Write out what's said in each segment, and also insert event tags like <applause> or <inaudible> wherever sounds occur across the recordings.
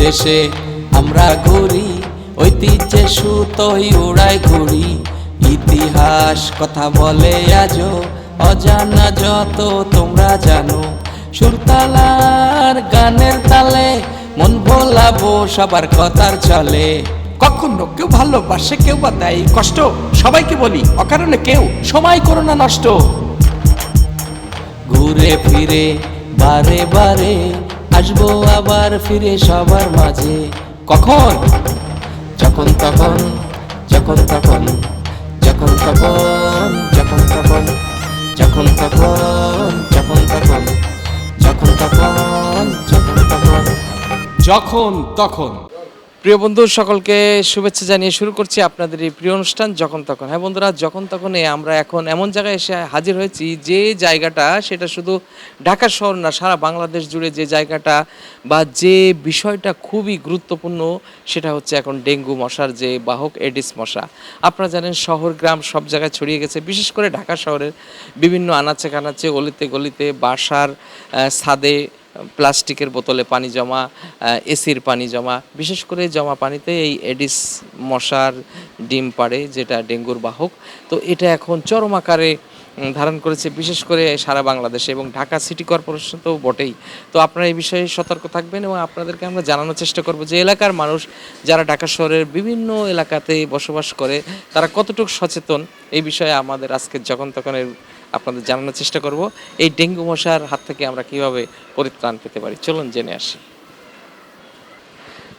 দেশে আমরা ঘুরি ঐতিহ্যে সুতোই উড়াই ঘুরি। ইতিহাস কথা বলে আজও অজানা যত তোমরা জানো। সুরতালার গানের তালে মন ভোলাবো সবার কথার চলে। কখনো কেউ ভালোবাসে কেউ বা দেয় কষ্ট। সবাইকে বলি অকারণে কেউ সময় করো না নষ্ট। ঘুরে ফিরে বারে বারে আসব আবার ফিরে সবার মাঝে। কখন? যখন তখন যখন তখন যখন তখন যখন তখন যখন তখন যখন তখন যখন তখন যখন তখন। যখন তখন। প্রিয় বন্ধু, সকলকে শুভেচ্ছা জানিয়ে শুরু করছি আপনাদের এই প্রিয় অনুষ্ঠান যখন তখন। হ্যাঁ বন্ধুরা, যখন তখন আমরা এখন এমন জায়গায় এসে হাজির হয়েছি যে জায়গাটা, সেটা শুধু ঢাকা শহর না, সারা বাংলাদেশ জুড়ে যে জায়গাটা বা যে বিষয়টা খুবই গুরুত্বপূর্ণ, সেটা হচ্ছে এখন ডেঙ্গু মশার যে বাহক এডিস মশা। আপনারা জানেন, শহর, গ্রাম সব জায়গায় ছড়িয়ে গেছে, বিশেষ করে ঢাকা শহরের বিভিন্ন আনাচে কানাচে গলিতে গলিতে, বাসার ছাদে প্লাস্টিকের বোতলে পানি জমা এসির পানি জমা, বিশেষ করে জমা পানিতে এই এডিস মশার ডিম পাড়ে, যেটা ডেঙ্গুর বাহক। তো এটা এখন চরম আকারে ধারণ করেছে, বিশেষ করে সারা বাংলাদেশে এবং ঢাকা সিটি কর্পোরেশন তো বটেই। তো আপনারা এই বিষয়ে সতর্ক থাকবেন এবং আপনাদেরকে আমরা জানানোর চেষ্টা করব যে এলাকার মানুষ যারা ঢাকা শহরের বিভিন্ন এলাকাতে বসবাস করে, তারা কতটুকু সচেতন? এই বিষয়ে আমাদের আজকের যখন তখনের আপনাদের জানানোর চেষ্টা করব এই ডেঙ্গু মশার হাত থেকে আমরা কীভাবে পরিত্রাণ পেতে পারি? চলুন জেনে আসি।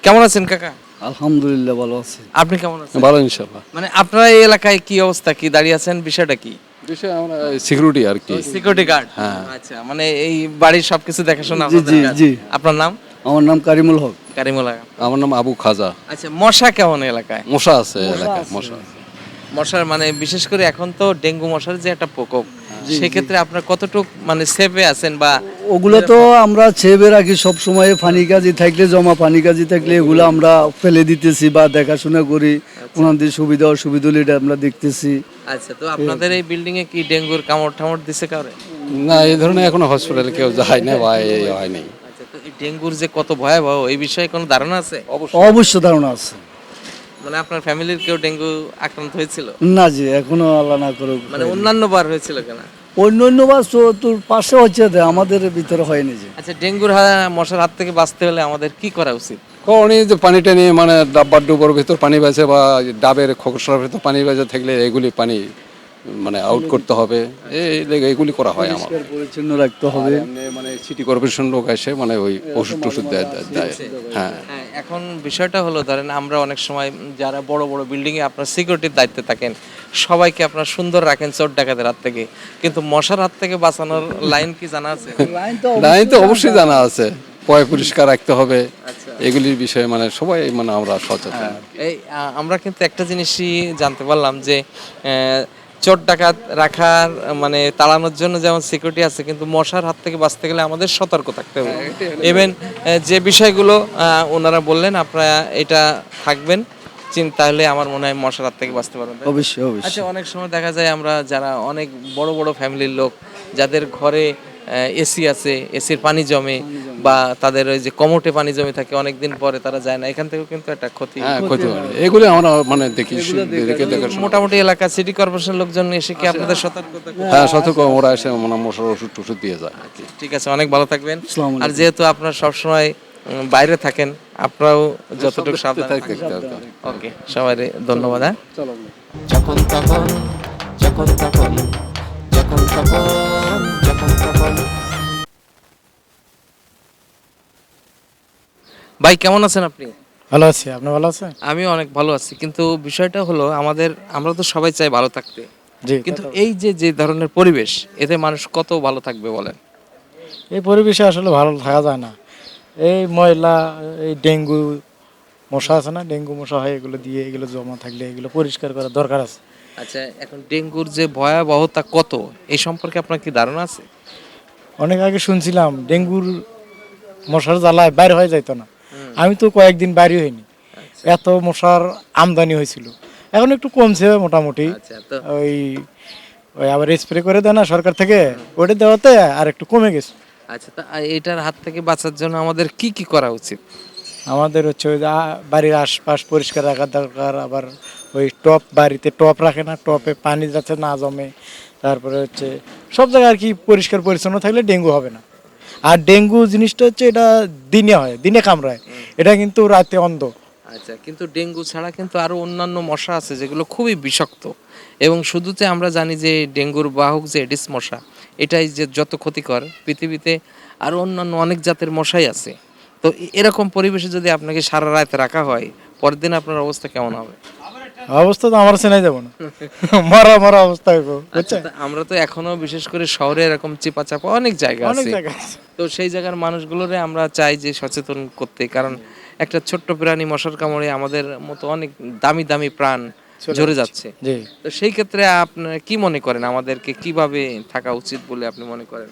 কেমন আছেন কাকা? আলহামদুলিল্লাহ ভালো আছি। আপনি কেমন আছেন? ভালো ইনশাল্লাহ মানে আপনারা এই এলাকায় কি অবস্থা? কি দাঁড়িয়ে আছেন? বিষয়টা কি? বিষয় আমরা সিকিউরিটি আর কি। সিকিউরিটি গার্ড আচ্ছা মানে এই বাড়ির সবকিছু দেখাশোনা জি, আপনাদের জি, জি। আপনার নাম? আমার নাম কারিমুল হক। কারিমুল আলম। আমার নাম আবু খাজা। আচ্ছা মশা কেমন এলাকায়? মশা আছে এলাকায় মশা মশার মানে বিশেষ করে এখন তো ডেঙ্গু মশার যে একটা প্রকোপ সেক্ষেত্রে আপনার কতটুক মানে সেফে আছেন বা ওগুলো তো আমরা ছেবে রাখি সব সময় পানি কাজি থাকলে জমা পানি কাজি থাকলে এগুলো আমরা ফেলে দিতেছি বা দেখাশোনা করি। ওনাদের সুবিধা অসুবিধা হলে এটা আমরা দেখতেছি। আচ্ছা তো আপনাদের এই বিল্ডিং এ কি ডেঙ্গুর কামড় টামড় দিছে কাউরে? না এই ধরনের এখনও হসপিটালে কেউ যায় না বা এই হয় নাই। আচ্ছা ডেঙ্গুর যে কত ভয়াবহ এই বিষয়ে কোনো ধারণা আছে? অবশ্য ধারণা আছে। মানে আপনার ফ্যামিলির কেউ ডেঙ্গু আক্রান্ত হয়েছিল? না জি এখনও আল্লাহ না করুক মানে অন্যান্য বার হয়েছিল কেনা? অন্য অন্য বাস তোর পাশে হচ্ছে আমাদের ভিতরে হয়নি যে আচ্ছা ডেঙ্গুর মশার হাত থেকে বাঁচতে হলে আমাদের কি করা উচিত? কখনই যে পানিটা নিয়ে মানে ডাব্বার ডুবোর ভিতর পানি বেঁচে বা ডাবের খোকসরার ভিতর পানি বেঁচে থাকলে এগুলি পানি মানে আউট করতে হবে। এগুলি করা হয় আমার। পরিচ্ছন্ন রাখতে হবে। মানে সিটি কর্পোরেশন লোক এসে মানে ওই ওষুধ টষুধ দেয় হ্যাঁ। হ্যাঁ এখন বিষয়টা হলো ধরেন আমরা অনেক সময় যারা বড় বড় বিল্ডিং এ আপনার সিকিউরিটির দায়িত্বে থাকেন সবাইকে আপনার সুন্দর রাখেন চোর ডাকাতের হাত থেকে। কিন্তু মশার হাত থেকে বাঁচানোর লাইন কি জানা আছে? <laughs> লাইন তো অবশ্যই জানা আছে। পয় পরিষ্কার রাখতে হবে। এগুলির বিষয়ে মানে সবাই মানে আমরা সচেতন। এই আমরা কিন্তু একটা জিনিসই জানতে পারলাম যে আহ, চোর ডাকাত রাখার মানে তাড়ানোর জন্য যেমন সিকিউরিটি আছে কিন্তু মশার হাত থেকে বাঁচতে গেলে আমাদের সতর্ক থাকতে হবে। ইভেন যে বিষয়গুলো ওনারা বললেন আপনারা এটা থাকবেন। চিন্তা হলে আমার মনে হয় মশার হাত থেকে বাঁচতে পারবেন অবশ্যই অবশ্যই। আচ্ছা অনেক সময় দেখা যায় আমরা যারা অনেক বড় বড় ফ্যামিলির লোক যাদের ঘরে এসি আছে এসির পানি জমে। বা তাদের ওই যে কমোটে পানি জমে থাকে অনেক দিন পরে তারা যায় না। এখান থেকেও কিন্তু একটা ক্ষতি হ্যাঁ ক্ষতি হয়। এগুলি আমরা মানে দেখি মোটামুটি এলাকা সিটি কর্পোরেশন লোকজন এসে কি আপনাদের সতর্কতা হ্যাঁ সতর্ক ওরা এসে মানে মশার ওষুধ টষুধ দিয়ে যায় ঠিক আছে অনেক ভালো থাকবেন। আর যেহেতু আপনার সবসময় বাইরে থাকেন আপনারাও যতটুকু সাবধান ওকে সবাই ধন্যবাদ হ্যাঁ? যখন তখন যখন তখন যখন তখন ভাই কেমন আছেন আপনি? ভালো আছি। আপনি ভালো আছেন? আমি অনেক ভালো আছি। কিন্তু বিষয়টা হলো আমাদের আমরা তো সবাই চাই ভালো থাকতে। জি কিন্তু এই যে যে ধরনের পরিবেশ এতে মানুষ কত ভালো থাকবে বলেন? এই পরিবেশে আসলে ভালো থাকা যায় না। এই ময়লা এই ডেঙ্গু মশা আছে না? ডেঙ্গু মশা হয় এগুলো দিয়ে এগুলো জমা থাকলে এগুলো পরিষ্কার করার দরকার আছে। আচ্ছা এখন ডেঙ্গুর যে ভয়াবহতা কত এই সম্পর্কে আপনার কি ধারণা আছে? অনেক আগে শুনছিলাম ডেঙ্গুর মশার জ্বালায় বাইরে হয়ে যাইতো না। আমি তো কয়েকদিন বাইরে হইনি। এত মশার আমদানি হয়েছিল। এখন একটু কমছে মোটামুটি। আচ্ছা ওই ওই আবার স্প্রে করে দেয় না সরকার থেকে। ওটা দেওয়াতে আর একটু কমে গেছে। আচ্ছা তা এটার হাত থেকে বাঁচার জন্য আমাদের কি কি করা উচিত? আমাদের হচ্ছে ওই বাড়ির আশপাশ পরিষ্কার রাখা দরকার। আবার ওই টপ বাড়িতে টপ রাখে না টপে পানি যাতে না জমে। তারপরে হচ্ছে সব জায়গায় আর কি পরিষ্কার পরিচ্ছন্ন থাকলে ডেঙ্গু হবে না। আর ডেঙ্গু জিনিসটা হচ্ছে এটা দিনে হয় দিনে কামড়ায়। এটা কিন্তু রাতে অন্ধ। আচ্ছা কিন্তু ডেঙ্গু ছাড়া কিন্তু আরও অন্যান্য মশা আছে যেগুলো খুবই বিষাক্ত। এবং শুধুতে আমরা জানি যে ডেঙ্গুর বাহক যে এডিস মশা এটাই যে যত ক্ষতিকর পৃথিবীতে আরও অন্যান্য অনেক জাতের মশাই আছে। তো এরকম পরিবেশে যদি আপনাকে সারা রাত রাখা হয় পরের দিন আপনার অবস্থা কেমন হবে? অবস্থা তো আমার চেনাই যাব না। মরা মরা অবস্থা হইব আচ্ছা, বুঝছেন? আমরা তো এখনও বিশেষ করে শহরে এরকম চিপা চাপা অনেক জায়গা আছে। তো সেই জায়গার মানুষগুলোরে আমরা চাই যে সচেতন করতে কারণ একটা ছোট্ট প্রাণী মশার কামড়ে আমাদের মতো অনেক দামি দামি প্রাণ ঝরে যাচ্ছে। তো সেই ক্ষেত্রে আপনার কি মনে করেন আমাদেরকে কীভাবে থাকা উচিত বলে আপনি মনে করেন?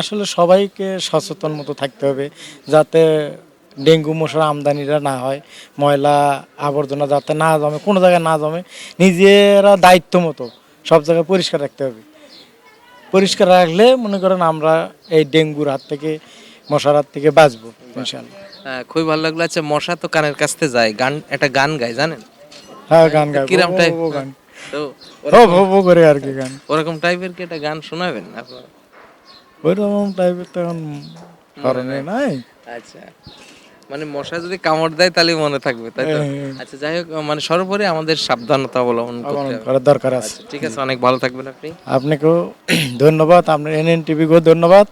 আসলে সবাইকে সচেতন মতো থাকতে হবে যাতে ডেঙ্গু মশার আমদানিটা না হয় ময়লা আবর্জনা যাতে না জমে কোনো জায়গায় না জমে নিজেরা দায়িত্ব মতো সব জায়গায় পরিষ্কার রাখতে হবে। পরিষ্কার রাখলে মনে করেন আমরা এই ডেঙ্গুর হাত থেকে মশার হাত থেকে বাঁচবো ইনশাল্লাহ খুবই ভালো লাগল। আচ্ছা মশা তো কানের কাছ থেকে যায়। গান একটা গান গায় জানেন? হ্যাঁ গান গাই কিরম type? গান। তো ও ভো ভো করে আর কি গান। ওরকম টাইপের কি একটা গান শোনাবেন আপনার ওইরকম টাইপের তো এখন নাই। আচ্ছা। মানে মশা যদি কামড় দেয় তাহলে মনে থাকবে তাই তো? হ্যাঁ। আচ্ছা যাই হোক মানে সর্বোপরি আমাদের সাবধানতা অবলম্বন করতে করার দরকার আছে। আচ্ছা, ঠিক আছে অনেক ভালো থাকবেন আপনি। আপনাকেও <clears throat> ধন্যবাদ আপনার এনএন টিভিকেও ধন্যবাদ।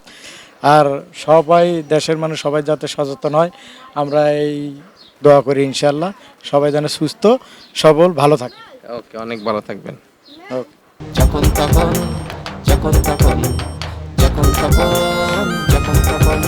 আর সবাই দেশের মানুষ সবাই যাতে সচেতন হয় আমরা এই দোয়া করি ইনশাল্লাহ সবাই যেন সুস্থ সবল ভালো থাকে। ওকে অনেক ভালো থাকবেন। ওকে। যখন তখন যখন তখন যখন তখন যখন তখন।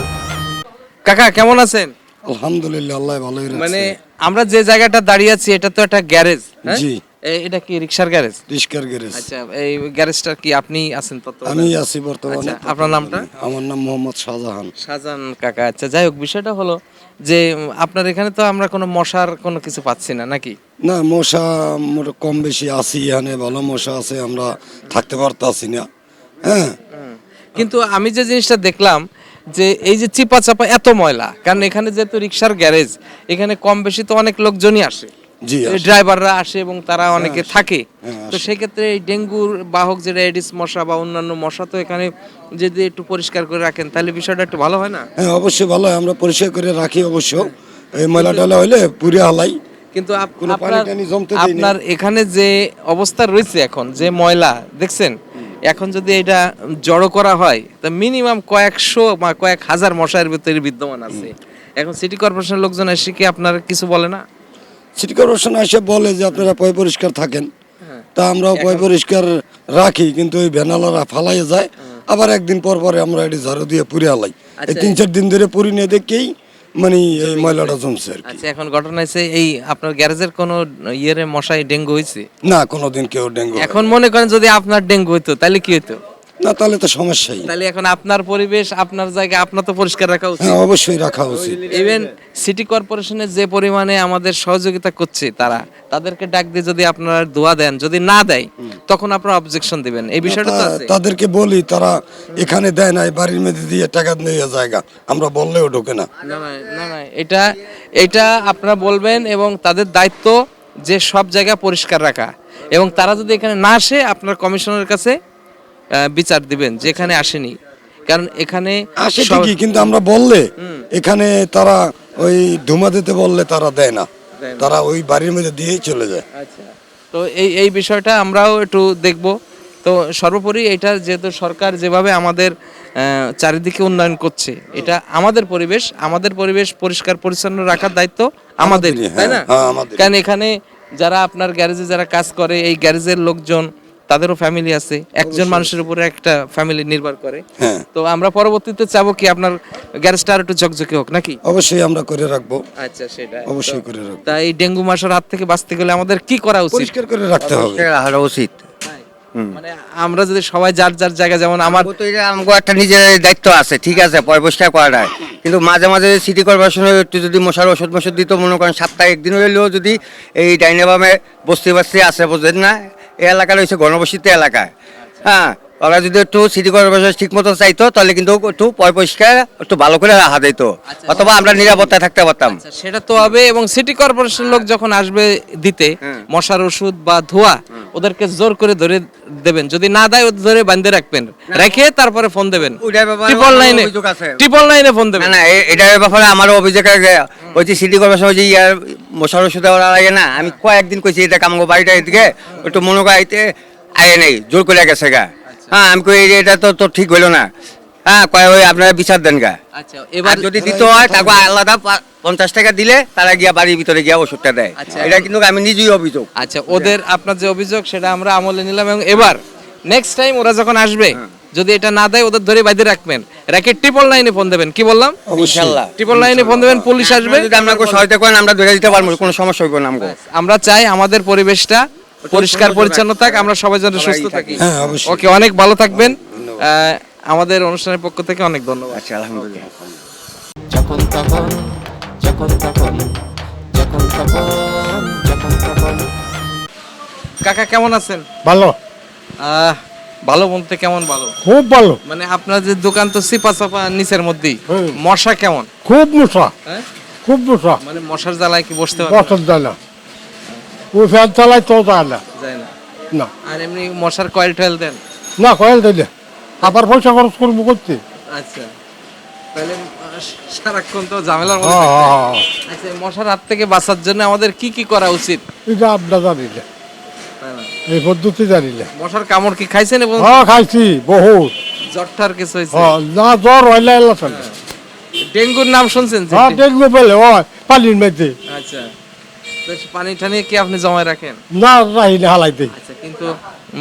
কাকা কেমন আছেন? আলহামদুলিল্লাহ আল্লাহ ভালোই মানে আমরা যে জায়গাটা দাঁড়িয়ে আছি এটা তো একটা গ্যারেজ হ্যাঁ? জি। এটা কি রিক্সার গ্যারেজ? রিস্কার গ্যারেজ। আচ্ছা এই গ্যারেজটা কি আপনি আছেন তত আমি আছি বর্তমানে। আচ্ছা, আপনার নামটা? আমার নাম মোহাম্মদ শাহজাহান। শাহজাহান কাকা আচ্ছা যাই হোক বিষয়টা হলো যে আপনার এখানে তো আমরা কোনো মশার কোনো কিছু পাচ্ছি না নাকি? না মশা মোট কম বেশি আছি এখানে ভালো মশা আছে আমরা থাকতে পারতাছি না হ্যাঁ? কিন্তু আমি যে জিনিসটা দেখলাম যে এই যে চিপা চাপা এত ময়লা কারণ এখানে যেহেতু রিক্সার গ্যারেজ এখানে কম বেশি তো অনেক লোকজনই আসে। ড্রাইভাররা আসে এবং তারা অনেকে থাকে। হ্যাঁ, তো সেক্ষেত্রে এই ডেঙ্গুর বাহক যেটা এডিস মশা বা অন্যান্য মশা তো এখানে যদি একটু পরিষ্কার করে রাখেন তাহলে বিষয়টা একটু ভালো হয় না? হ্যাঁ অবশ্যই ভালো হয়, আমরা পরিষ্কার করে রাখি অবশ্য। এই ময়লা টয়লা হইলে পুরে হালাই। কিন্তু। আপনার এখানে যে অবস্থা রয়েছে এখন যে ময়লা দেখছেন? এখন যদি এটা জড়ো করা হয় তা মিনিমাম কয়েকশো বা কয়েক হাজার মশার ভিতরে বিদ্যমান আছে। এখন সিটি কর্পোরেশনের লোকজন এসে কি আপনার কিছু বলে না? সিটি কর্পোরেশন এসে বলে যে আপনারা পয় পরিষ্কার থাকেন। হ্যাঁ। তা আমরাও পয় পরিষ্কার রাখি কিন্তু ওই ভ্যানালারা ফালাই যায়। আবার একদিন পর পরে আমরা এটি ঝাড়ু দিয়ে পুরে আলাই। এই। আচ্ছা, তিন চার দিন ধরে পুরি নিয়ে দেখেই মানে এই ময়লাটা জমছে আর কি। আচ্ছা এখন ঘটনা হয়েছে এই আপনার গ্যারেজের কোনো ইয়ের মশাই ডেঙ্গু হয়েছে? না কোনোদিন কেউ ডেঙ্গু এখন মনে করেন যদি আপনার ডেঙ্গু হইতো তাহলে কি হতো না তাহলে তো সমস্যাই। তাহলে এখন আপনার পরিবেশ আপনার জায়গা আপনার তো পরিষ্কার রাখা উচিত। হ্যাঁ অবশ্যই রাখা উচিত। ইভেন সিটি কর্পোরেশনের যে পরিমাণে আমাদের সহযোগিতা করছে তারা তাদেরকে ডাক দিয়ে যদি আপনারা দোয়া দেন যদি না দেয় তখন আপনারা অবজেকশন দিবেন। এই বিষয়টা তো আছে। তাদেরকে বলি তারা এখানে দেয় না এই বাড়ির মধ্যে দিয়ে টাকা নিয়ে জায়গা আমরা বললেও ঢোকে না। না না না না এটা এটা আপনারা বলবেন এবং তাদের দায়িত্ব যে সব জায়গা পরিষ্কার রাখা। এবং তারা যদি এখানে না আসে আপনার কমিশনের কাছে বিচার দিবেন যে এখানে আসেনি। কারণ এখানে আসে ঠিকই কিন্তু আমরা বললে এখানে তারা ওই ধুমা দিতে বললে তারা দেয় না। তারা ওই বাড়ির মধ্যে দিয়েই চলে যায়। আচ্ছা। তো এই এই বিষয়টা আমরাও একটু দেখব। তো সর্বোপরি এটা যেহেতু সরকার যেভাবে আমাদের চারিদিকে উন্নয়ন করছে এটা আমাদের পরিবেশ আমাদের পরিবেশ পরিষ্কার পরিচ্ছন্ন রাখার দায়িত্ব আমাদের তাই না? হ্যাঁ, হ্যাঁ, আমাদেরই। কারণ এখানে যারা আপনার গ্যারেজে যারা কাজ করে এই গ্যারেজের লোকজন তাদেরও ফ্যামিলি আছে একজন মানুষের উপরে একটা ফ্যামিলি নির্ভর করে। হ্যাঁ। তো আমরা পরবর্তীতে চাবো কি আপনার গ্যারেজটা আর একটু ঝকঝকে হোক নাকি? অবশ্যই আমরা করে রাখব। আচ্ছা সেটা অবশ্যই করে রাখব। তা এই ডেঙ্গু মশার হাত থেকে বাঁচতে গেলে আমাদের কি করা উচিত? পরিষ্কার করে রাখতে হবে। রাখা উচিত। মানে আমরা যদি সবাই যার যার জায়গা যেমন আমার তো এটা আমাকে একটা নিজের দায়িত্ব আছে ঠিক আছে পরিষ্কার করাটা কিন্তু মাঝে মাঝে সিটি কর্পোরেশনের একটু যদি মশার ওষুধ মশুদ দিত মনে করেন সপ্তাহে একদিন হইলেও যদি এই ডাইনাবামে বস্তি বাস্তি আছে বুঝলেন না? এই রয়েছে গণবসিত এলাকা। হ্যাঁ ওরা যদি একটু সিটি কর্পোরেশন ঠিক মতো চাইতো তাহলে কিন্তু একটু পরিষ্কার একটু ভালো করে রাখা দিত অথবা আমরা নিরাপত্তায় থাকতে পারতাম। আচ্ছা, সেটা তো হবে এবং সিটি কর্পোরেশন লোক যখন আসবে দিতে হ্যাঁ। মশার ওষুধ বা ধোয়া ওদেরকে জোর করে ধরে দেবেন। যদি না দেয় ধরে বাঁধে রাখবেন। রেখে তারপরে ফোন দেবেন। ব্যাপারে ট্রিপল আমার নাইনে ট্রিপল নাইনে ফোন দেবেন। না এটার ব্যাপারে আমারও অভিযোগ আছে। ওই যে সিটি কর্পোরেশন ওই যে ইয়ার মশার ওষুধ দেওয়ার লাগে না আমি কয়েকদিন কইছি এটা কামগো বাড়িটা এদিকে একটু মনে করা আইতে আগে নেই জোর করে গেছে গা। হ্যাঁ আমি কই এটা তো তো ঠিক হইল না। হ্যাঁ কয় ওই আপনারা বিচার দেন গা। আচ্ছা এবার যদি দিতে হয় তাকে আলাদা পঞ্চাশ টাকা দিলে তারা গিয়া বাড়ির ভিতরে গিয়া ওষুধটা দেয়। আচ্ছা। এটা কিন্তু আমি নিজেই অভিযোগ। আচ্ছা ওদের আপনার যে অভিযোগ সেটা আমরা আমলে নিলাম এবং এবার নেক্সট টাইম ওরা যখন আসবে হ্যাঁ। যদি এটা না দেয় ওদের ধরে বাইরে রাখবেন। রেখে ট্রিপল নাইনে ফোন দেবেন কি বললাম? ট্রিপল নাইনে ফোন দেবেন পুলিশ আসবে। যদি আপনাকে সহায়তা করেন আমরা ধরে দিতে পারব কোনো সমস্যা না আমরা চাই আমাদের পরিবেশটা পরিষ্কার পরিচ্ছন্ন থাক আমরা সবাই যেন সুস্থ থাকি। হ্যাঁ, ওকে অনেক ভালো থাকবেন। আমাদের অনুষ্ঠানের পক্ষ থেকে অনেক ধন্যবাদ। আচ্ছা আলহামদুলিল্লাহ। যখন তখন যখন তখন যখন তখন যখন তখন। কাকা কেমন আছেন? ভালো। আহ, ভালো বলতে কেমন ভালো? খুব ভালো। মানে আপনার যে দোকান তো সিপা চাপা নিচের মধ্যেই। মশা কেমন? খুব মশা। হ্যাঁ? খুব মশা। মানে মশার জ্বালায় কি বসতে পারে বসত যায় না ওই ফ্যান চালাই তো যায় না। যায় না। না। আর এমনি মশার কয়েল টয়েল দেন? না কয়েল দিলে আবার পয়সা খরচ করব করতে। আচ্ছা। তাহলে সারাক্ষণ তো ঝামেলার মধ্যে হ্যাঁ হয়। হ্যাঁ। আচ্ছা মশার হাত থেকে বাঁচার জন্য আমাদের কি কি করা উচিত? এটা আপনার জানিলে। না? এই পদ্ধতি মশার কামড় কি খাইছেন এবং হ্যাঁ খাইছি বহুত। জ্বরটার কিছু হয়েছে? না জ্বর হইলে এলা চলে ডেঙ্গুর নাম শুনছেন? হ্যাঁ ডেঙ্গু পেলে হয় পানির মধ্যে আচ্ছা। তো পানি টানি কি আপনি রাখেন? না রাহিলে হালাই দেই আচ্ছা কিন্তু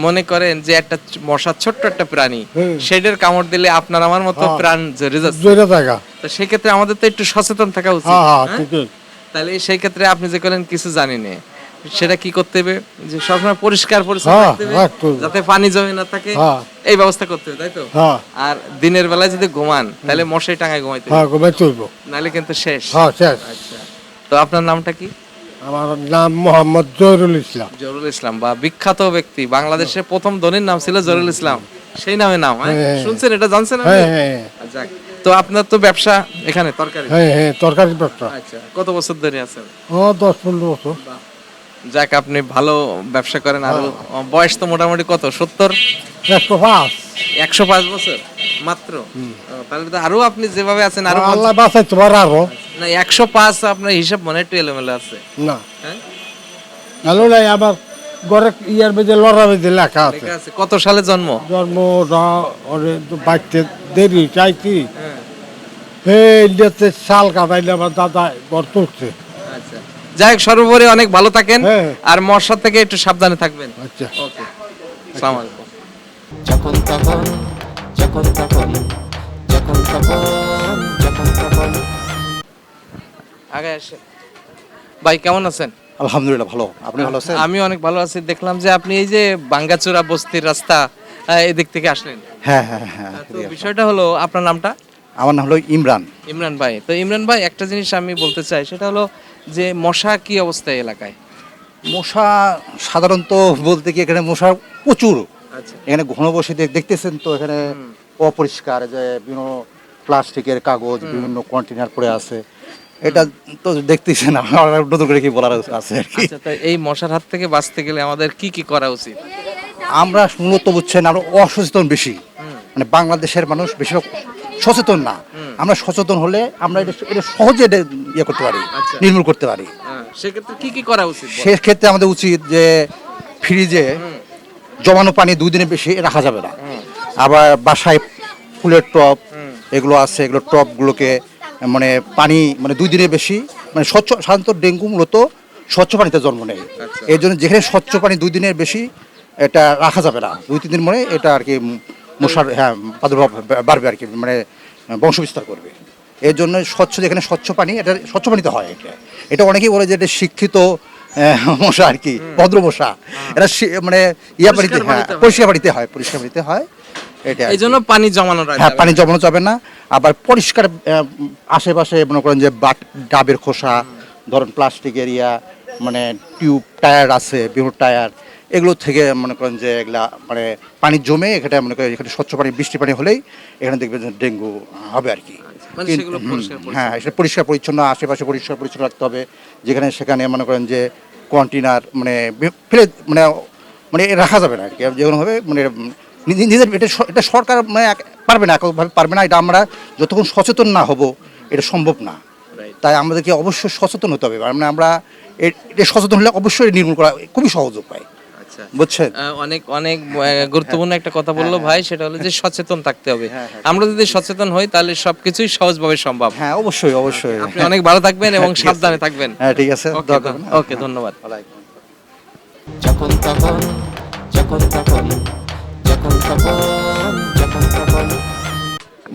মনে করেন যে একটা মশা ছোট্ট একটা প্রাণী। সেটার কামড় দিলে আপনার আমার মতো হ্যাঁ। প্রাণ জড়ে যাচ্ছে। জোরে জায়গা তো সেক্ষেত্রে আমাদের তো একটু সচেতন থাকা উচিত। হ্যাঁ হ্যাঁ? তাহলে সেই ক্ষেত্রে আপনি যে করেন কিছু জানি না। সেটা কি করতে হবে? যে সবসময় পরিষ্কার পরিচ্ছন্ন রাখতে হবে যাতে পানি জমে না থাকে। এই ব্যবস্থা করতে হবে তাই তো? হ্যাঁ। আর দিনের বেলায় যদি ঘুমান তাহলে মশাই টাঙায় ঘুমাইতে হবে। হ্যাঁ ঘুমাই চলবো নাহলে কিন্তু শেষ। হ্যাঁ শেষ। আচ্ছা। তো আপনার নামটা কি? আমার নাম মোহাম্মদ জহরুল ইসলাম। জহরুল ইসলাম বা বিখ্যাত ব্যক্তি বাংলাদেশের প্রথম ধনীর নাম ছিল জরুল ইসলাম। সেই নামে নাম হ্যাঁ? হ্যাঁ। শুনছেন এটা জানছেন? হ্যাঁ হ্যাঁ যাক। তো আপনার তো ব্যবসা এখানে তরকারি? হ্যাঁ হ্যাঁ তরকারি ব্যবসা। আচ্ছা কত বছর ধরে আছেন? ও দশ পনেরো বছর। যাক আপনি ভালো ব্যবসা করেন। আরও বয়স তো মোটামুটি কত? সত্তর? একশো পাঁচ। একশো পাঁচ বছর? মাত্র? তাহলে তো আরও আপনি যেভাবে আছেন আরও আল্লাহ বাঁচাই তোমার আরও। না একশো পাঁচ আপনার হিসাব মনে একটু এলোমেলো আছে। না। হ্যাঁ? হ্যালো নাই আবার ঘরে ইয়ার মধ্যে লড়া মধ্যে লেখা আছে। কত সালে জন্ম? জন্ম বাড়তে দেরি চাইছি হ্যাঁ। এই ইন্ডিয়াতে শাল কাটাইলে আমার দাদা ঘর তুলছে। যাই হোক সর্বোপরি অনেক ভালো থাকেন হ্যাঁ। আর মশা থেকে একটু সাবধানে থাকবেন। আচ্ছা। ওকে। সালাম আলাইকুম। যখন তখন যখন তখন যখন তখন যখন তখন। আগে আসে। ভাই কেমন আছেন? আলহামদুলিল্লাহ ভালো। আপনি ভালো আছেন? আমি অনেক ভালো আছি। দেখলাম যে আপনি এই যে বাঙ্গাচুরা বস্তির রাস্তা এদিক থেকে আসলেন। হ্যাঁ হ্যাঁ হ্যাঁ। তো বিষয়টা হলো আপনার নামটা? আমার নাম হলো ইমরান। ইমরান ভাই তো ইমরান ভাই একটা জিনিস আমি বলতে চাই সেটা হলো যে মশা কি অবস্থায় এলাকায়? মশা সাধারণত বলতে কি এখানে মশা প্রচুর। আচ্ছা। এখানে ঘনবসতি দেখ- দেখতেছেন তো এখানে অপরিষ্কার যে বিভিন্ন প্লাস্টিকের কাগজ বিভিন্ন কন্টেনার পড়ে আছে। এটা তো দেখতেছেন আমার নতুন করে কি বলার আছে আর আচ্ছা তো এই মশার হাত থেকে বাঁচতে গেলে আমাদের কি কি করা উচিত? আমরা মূলত বুঝছেন আমরা অসচেতন বেশি। মানে বাংলাদেশের মানুষ বেশিরভাগ সচেতন না। আমরা সচেতন হলে আমরা এটা এটা সহজে এটা ইয়ে করতে পারি আচ্ছা। নির্মূল করতে পারি। হ্যাঁ, সেক্ষেত্রে কি কি করা উচিত সেক্ষেত্রে আমাদের উচিত যে ফ্রিজে জমানো পানি দুই দিনের বেশি রাখা যাবে না। আবার বাসায় ফুলের টব এগুলো আছে এগুলো টবগুলোকে মানে পানি মানে দুই দিনের বেশি মানে স্বচ্ছ সাধারণত ডেঙ্গু মূলত স্বচ্ছ পানিতে জন্ম নেয়। এই জন্য যেখানে স্বচ্ছ পানি দুই দিনের বেশি এটা রাখা যাবে না। দুই তিন দিন মনে এটা আর কি মশার হ্যাঁ প্রাদুর্ভাব বাড়বে আর কি মানে বংশবিস্তার করবে। এর জন্য স্বচ্ছ যেখানে স্বচ্ছ পানি এটা স্বচ্ছ পানিতে হয় এটা। এটা অনেকেই বলে যে এটা শিক্ষিত মশা আর কি ভদ্র মশা। এটা মানে ইয়া পানিতে হ্যাঁ হয়। পরিষ্কার পানিতে হয় পরিষ্কার পানিতে হয় এটা এই জন্য পানি জমানো হ্যাঁ পানি জমানো যাবে না। আবার পরিষ্কার আশেপাশে মনে করেন যে বাট ডাবের খোসা ধরেন প্লাস্টিক এরিয়া মানে টিউব টায়ার আছে বিভিন্ন টায়ার এগুলো থেকে মনে করেন যে এগুলা মানে পানি জমে এখানে মনে করেন এখানে স্বচ্ছ পানি বৃষ্টি পানি হলেই এখানে দেখবেন যে ডেঙ্গু হবে আর কি। মানে। হ্যাঁ সেটা পরিষ্কার পরিচ্ছন্ন আশেপাশে পরিষ্কার পরিচ্ছন্ন রাখতে হবে যেখানে সেখানে মনে করেন যে কন্টেনার মানে ফেলে মানে মানে রাখা যাবে না আর কি। যেমনভাবে মানে নিজেদের এটা এটা সরকার মানে পারবে না এককভাবে পারবে না এটা আমরা যতক্ষণ সচেতন না হব এটা সম্ভব না। তাই আমাদেরকে অবশ্যই সচেতন হতে হবে। মানে আমরা এটা সচেতন হলে অবশ্যই নির্মূল করা খুবই সহজ উপায়। বুঝছেন? অনেক অনেক গুরুত্বপূর্ণ একটা কথা বলল ভাই সেটা হলো যে সচেতন থাকতে হবে। আমরা যদি সচেতন হই তাহলে সবকিছুই সহজভাবে সম্ভব। হ্যাঁ অবশ্যই অবশ্যই। আপনি অনেক ভালো থাকবেন এবং সাবধানে থাকবেন। হ্যাঁ ঠিক আছে। ওকে ধন্যবাদ। যখন তখন যখন তখন যখন তখন যখন তখন।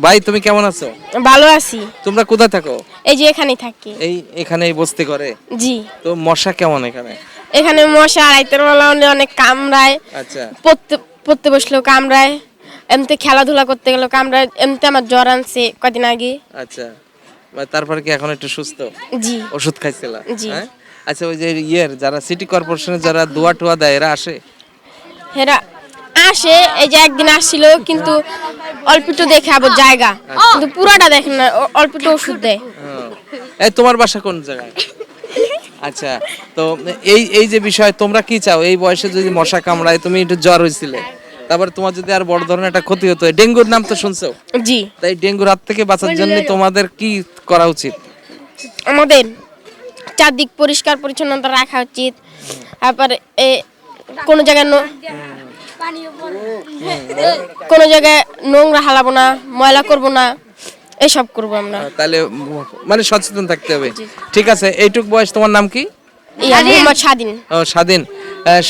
ভাই তুমি কেমন আছো? ভালো আছি। তোমরা কোথায় থাকো? এই যে এখানেই থাকি। এই এখানে এই বস্তি করে জি। তো মশা কেমন এখানে? এখানে মশা রাইতের বেলা অনেক- কামড়ায়। আচ্ছা। পড়তে পড়তে বসলেও কামড়ায়। এমনি খেলাধুলা করতে গেলেও কামড়ায়। এমনি আমার জ্বর আনছে কদিন আগে। আচ্ছা। মানে তারপরে কি এখন একটু সুস্থ? জি। ওষুধ খাইছিলা? জি। হ্যাঁ? আচ্ছা ওই যে ইয়ের যারা সিটি কর্পোরেশনের যারা দোয়া টোয়া দেয় এরা আসে? হেরা আসে। এই যে একদিন আসছিল কিন্তু অল্প একটু দেখে আবার জায়গা। কিন্তু পুরাটা দেখেন না অল্প একটু ওষুধ দেয়। এই তোমার বাসা কোন জায়গায়? আচ্ছা তো এই এই যে বিষয় তোমরা কি চাও? এই বয়সে যদি মশা কামড়ায় তুমি একটু জ্বর হয়েছিলে তারপর তোমার যদি আর বড় ধরনের একটা ক্ষতি হতো ডেঙ্গুর নাম তো শুনছো? জি। তাই ডেঙ্গুর হাত থেকে বাঁচার জন্য তোমাদের কি করা উচিত? আমাদের চারদিক পরিষ্কার পরিচ্ছন্নতা রাখা উচিত। তারপরে এ কোনো জায়গায় ন- কোনো জায়গায় নোংরা হালাবো না ময়লা করব না। এসব করব আমরা। তাহলে মানে সচেতন থাকতে হবে। ঠিক আছে এইটুক বয়স তোমার নাম কি? স্বাধীন ও স্বাধীন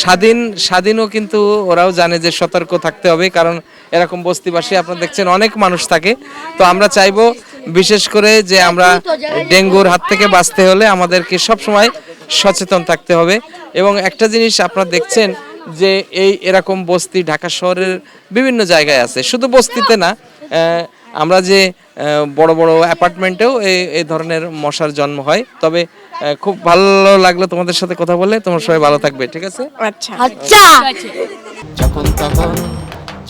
স্বাধীন স্বাধীনও কিন্তু ওরাও জানে যে সতর্ক থাকতে হবে কারণ এরকম বস্তিবাসী আপনারা দেখছেন অনেক মানুষ থাকে। তো আমরা চাইব বিশেষ করে যে আমরা ডেঙ্গুর হাত থেকে বাঁচতে হলে আমাদেরকে সব সময় সচেতন থাকতে হবে। এবং একটা জিনিস আপনারা দেখছেন যে এই এরকম বস্তি ঢাকা শহরের বিভিন্ন জায়গায় আছে। শুধু বস্তিতে না আমরা যে বড় বড় অ্যাপার্টমেন্টেও এই এই ধরনের মশার জন্ম হয়। তবে খুব ভালো লাগল তোমাদের সাথে কথা বলে। তোমরা সবাই ভালো থাকবে ঠিক আছে? আচ্ছা। আচ্ছা। যখন তখন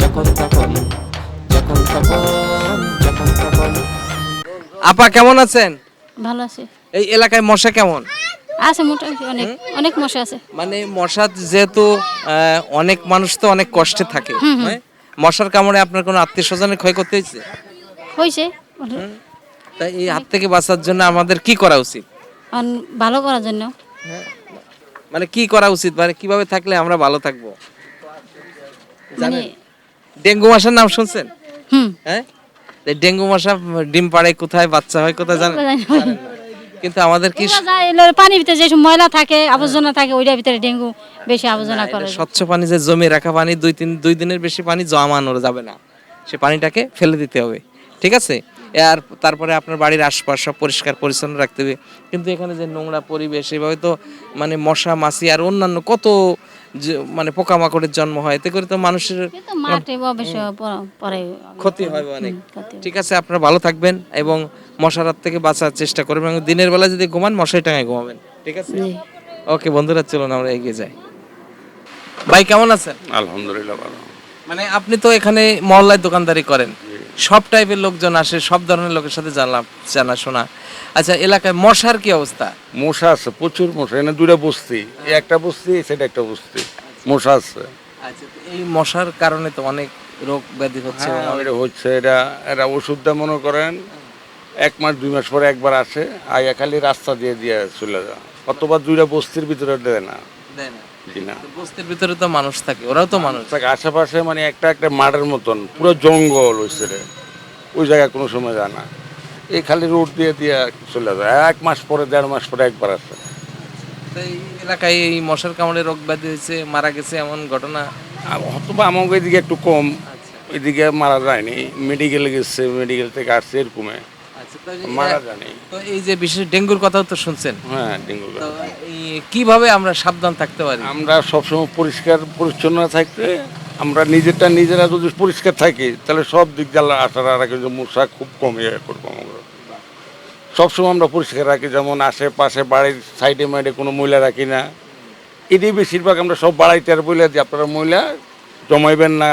যখন তখন যখন তখন যখন তখন। আপা কেমন আছেন? ভালো আছে। এই এলাকায় মশা কেমন? আছে মোটামুটি অনেক অনেক মশা আছে। মানে মশা যেহেতু অনেক মানুষ তো অনেক কষ্টে থাকে? মশার কামড়ে আপনার কোনো আত্মীয় স্বজনের ক্ষয় করতে হয়েছে? হয়েছে তাই এই হাত থেকে বাঁচার জন্য আমাদের কি করা উচিত? ভালো করার জন্য। মানে কি করা উচিত? মানে কীভাবে থাকলে আমরা ভালো থাকব? মানে ডেঙ্গু মশার নাম শুনছেন? হ্যাঁ? ডেঙ্গু মশা ডিম পাড়ে কোথায় বাচ্চা হয় কোথায় জানেন? কিন্তু আমাদের কি পানির ভিতরে যেসব ময়লা থাকে আবর্জনা থাকে ওইটার ভিতরে ডেঙ্গু বেশি আবর্জনা করে স্বচ্ছ পানি যে জমে রাখা পানি দুই তিন দুই দিনের বেশি পানি জমানো যাবে না। সে পানিটাকে ফেলে দিতে হবে। ঠিক আছে? আর তারপরে আপনার বাড়ির আশপাশ সব পরিষ্কার পরিচ্ছন্ন রাখতে হবে। কিন্তু এখানে যে নোংরা পরিবেশ এভাবে তো মানে মশা মাছি আর অন্যান্য কত যে মানে পোকামাকড়ের জন্ম হয় এতে করে তো মানুষের ক্ষতি হবে অনেক। ঠিক আছে আপনারা ভালো থাকবেন এবং মশার হাত থেকে বাঁচার চেষ্টা করবেন এবং দিনের বেলা যদি ঘুমান মশাই টাঙায় ঘুমাবেন। ঠিক আছে? ওকে বন্ধুরা চলুন আমরা এগিয়ে যাই। ভাই কেমন আছেন? আলহামদুলিল্লাহ ভালো। মানে আপনি তো এখানে মহল্লায় দোকানদারি করেন। সব টাইপের লোকজন আসে সব ধরনের লোকের সাথে জানলাম জানাশোনা। আচ্ছা এলাকায় মশার কি অবস্থা? মশা আছে প্রচুর মশা এখানে দুইটা বস্তি একটা বস্তি সেটা একটা বস্তি মশা আছে। আচ্ছা এই মশার কারণে তো অনেক রোগ ব্যাধি হচ্ছে হ্যাঁ, এটা হচ্ছে এটা এটা ওষুধটা মনে করেন এক মাস দুই মাস পরে একবার আসে আয়া খালি রাস্তা দিয়ে দিয়ে চলে যায়। অতবার দুইটা বস্তির ভিতরে দেয় না। দেয় না। বস্তির ভিতরে তো মানুষ থাকে ওরাও তো মানুষ। তাকে আশেপাশে মানে একটা একটা মাঠের মতন পুরো জঙ্গল হয়েছে রে। ওই জায়গায় কোনো সময় যায় না। এই খালি রোড দিয়ে দিয়ে চলে যায়। এক মাস পরে দেড় মাস পরে একবার আসে। এই এলাকায় এই মশার কামড়ে রোগ ব্যাধি হয়েছে মারা গেছে এমন ঘটনা? অথবা আমাকে এদিকে একটু কম। এদিকে মারা যায়নি। মেডিকেলে গেছে মেডিকেল থেকে আসছে এরকমে। আচ্ছা এই- মারা যায়নি তো এই যে বিশেষ ডেঙ্গুর কথাও তো শুনছেন। হ্যাঁ ডেঙ্গু তো এই কীভাবে আমরা সাবধান থাকতে পারি? আমরা সবসময় পরিষ্কার পরিচ্ছন্ন থাকতে আমরা নিজেরটা নিজেরা যদি পরিষ্কার থাকি তাহলে সব দিক দিয়ে আশা রাখি যে মশা খুব কম ইয়ে করব আমরা। সবসময় আমরা পরিষ্কার রাখি যেমন আশেপাশে বাড়ির সাইডে মাইডে কোনো ময়লা রাখি না। এটাই বেশিরভাগ আমরা সব বাড়াইতে আর বলে দিই। আপনারা মহিলা জমাইবেন না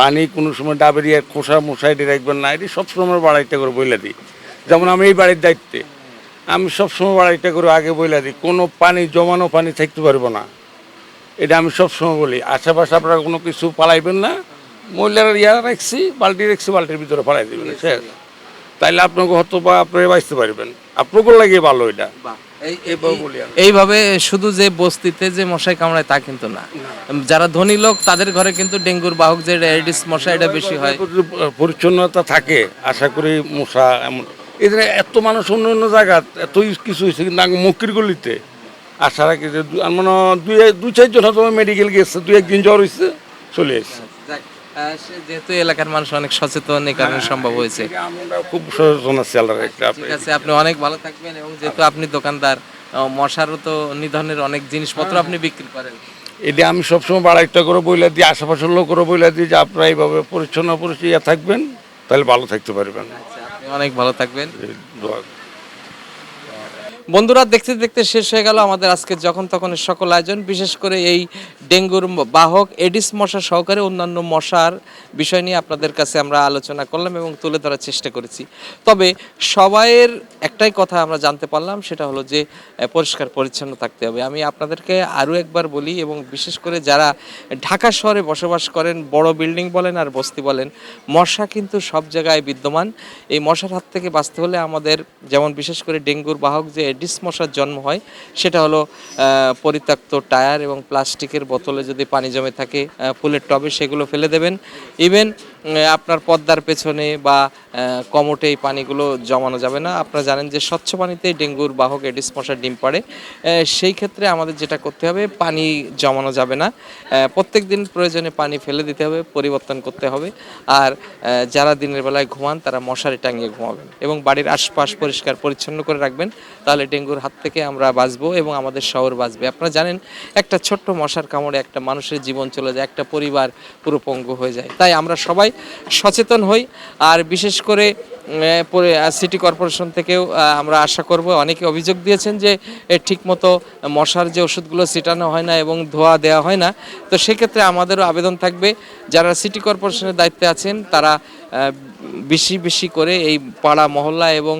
পানি কোনো সময় ডাবের ইয়ে খোসা মশাই দিয়ে রাখবেন না, এটি সবসময় আমরা বাড়াইতে করে বইলা দিই। যেমন আমি এই বাড়ির দায়িত্বে, আমি সবসময় বাড়াইতে করে আগে বইলা দিই, কোনো পানি, জমানো পানি থাকতে পারব না। এটা আমি সবসময় বলি। আশেপাশে আপনারা কোনো কিছু পালাইবেন না মহিলারা ইয়া রাখছি, বালতি রাখছি, বালতির ভিতরে পালাই দেবেন তাইলে আপনাকে হয়তো বা আপনারা বাঁচতে পারবেন। আপনাকেও লাগিয়ে ভালো এটা। এইভাবে শুধু যে বস্তিতে যে মশাই কামড়ায় তা কিন্তু না। যারা ধনী লোক তাদের ঘরে কিন্তু ডেঙ্গুর বাহক যে এডিস মশা এটা বেশি হয়। পরিচ্ছন্নতা থাকে আশা করি মশা এমন এদের এত মানুষ অন্য অন্য জায়গা এত কিছু হয়েছে কিন্তু আগে মকির গলিতে। আশা রাখি যে মনে দুই দুই চারজন হয়তো মেডিকেল গেছে দুই একদিন জ্বর হয়েছে চলে এসেছে যেহেতু এলাকার মানুষ অনেক সচেতন এই কারণে সম্ভব হয়েছে। আমরা খুব সচেতন আছি আল্লাহ আপনি ঠিক আছে আপনি অনেক ভালো থাকবেন এবং যেহেতু আপনি দোকানদার মশারও তো নিধনের অনেক জিনিসপত্র আপনি বিক্রি করেন। এটা আমি সবসময় বাড়াইটা করে বইলে দিই আশেপাশের লোক করে বইলে দিই যে আপনারা এইভাবে পরিচ্ছন্ন পরিচয় থাকবেন তাহলে ভালো থাকতে পারবেন। আচ্ছা, আপনি অনেক ভালো থাকবেন। বন্ধুরা, দেখতে দেখতে শেষ হয়ে গেল আমাদের আজকে যখন তখন সকল আয়োজন। বিশেষ করে এই ডেঙ্গুর বাহক এডিস মশা সহকারে অন্যান্য মশার বিষয় নিয়ে আপনাদের কাছে আমরা আলোচনা করলাম এবং তুলে ধরার চেষ্টা করেছি। তবে সবাইয়ের একটাই কথা আমরা জানতে পারলাম, সেটা হলো যে পরিষ্কার পরিচ্ছন্ন থাকতে হবে। আমি আপনাদেরকে আরও একবার বলি, এবং বিশেষ করে যারা ঢাকা শহরে বসবাস করেন, বড় বিল্ডিং বলেন আর বস্তি বলেন, মশা কিন্তু সব জায়গায় বিদ্যমান। এই মশার হাত থেকে বাঁচতে হলে আমাদের যেমন বিশেষ করে ডেঙ্গুর বাহক যে এডিস মশার জন্ম হয়, সেটা হলো পরিত্যক্ত টায়ার এবং প্লাস্টিকের বোতলে যদি পানি জমে থাকে ফুলের টবে সেগুলো ফেলে দেবেন। ইভেন আপনার পদ্মার পেছনে বা কমোটে এই পানিগুলো জমানো যাবে না। আপনারা জানেন যে স্বচ্ছ পানিতে ডেঙ্গুর বাহক এডিস মশার ডিম পাড়ে। সেই ক্ষেত্রে আমাদের যেটা করতে হবে, পানি জমানো যাবে না। প্রত্যেক দিন প্রয়োজনে পানি ফেলে দিতে হবে, পরিবর্তন করতে হবে। আর যারা দিনের বেলায় ঘুমান, তারা মশারি টাঙিয়ে ঘুমাবেন এবং বাড়ির আশপাশ পরিষ্কার পরিচ্ছন্ন করে রাখবেন। তাহলে ডেঙ্গুর হাত থেকে আমরা বাঁচবো এবং আমাদের শহর বাঁচবে। আপনারা জানেন, একটা ছোট্ট মশার কামড়ে একটা মানুষের জীবন চলে যায়, একটা পরিবার পুরো পঙ্গু হয়ে যায়। তাই আমরা সবাই সচেতন হই। আর বিশেষ করে সিটি কর্পোরেশন থেকেও আমরা আশা করব, অনেকে অভিযোগ দিয়েছেন যে ঠিকমতো মশার যে ওষুধগুলো ছিটানো হয় না এবং ধোয়া দেওয়া হয় না। তো সেক্ষেত্রে আমাদেরও আবেদন থাকবে। যারা সিটি কর্পোরেশনের দায়িত্বে আছেন, তারা বেশি বেশি করে এই পাড়া, মহল্লা এবং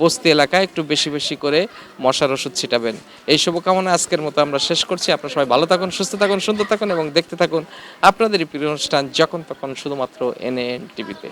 বস্তি এলাকায় একটু বেশি বেশি করে মশার ওষুধ ছিটাবেন। এই শুভকামনা আজকের মতো আমরা শেষ করছি। আপনারা সবাই ভালো থাকুন, সুস্থ থাকুন, সুন্দর থাকুন এবং দেখতে থাকুন আপনাদের প্রিয় অনুষ্ঠান যখন তখন শুধুমাত্র এনএন টিভিতে।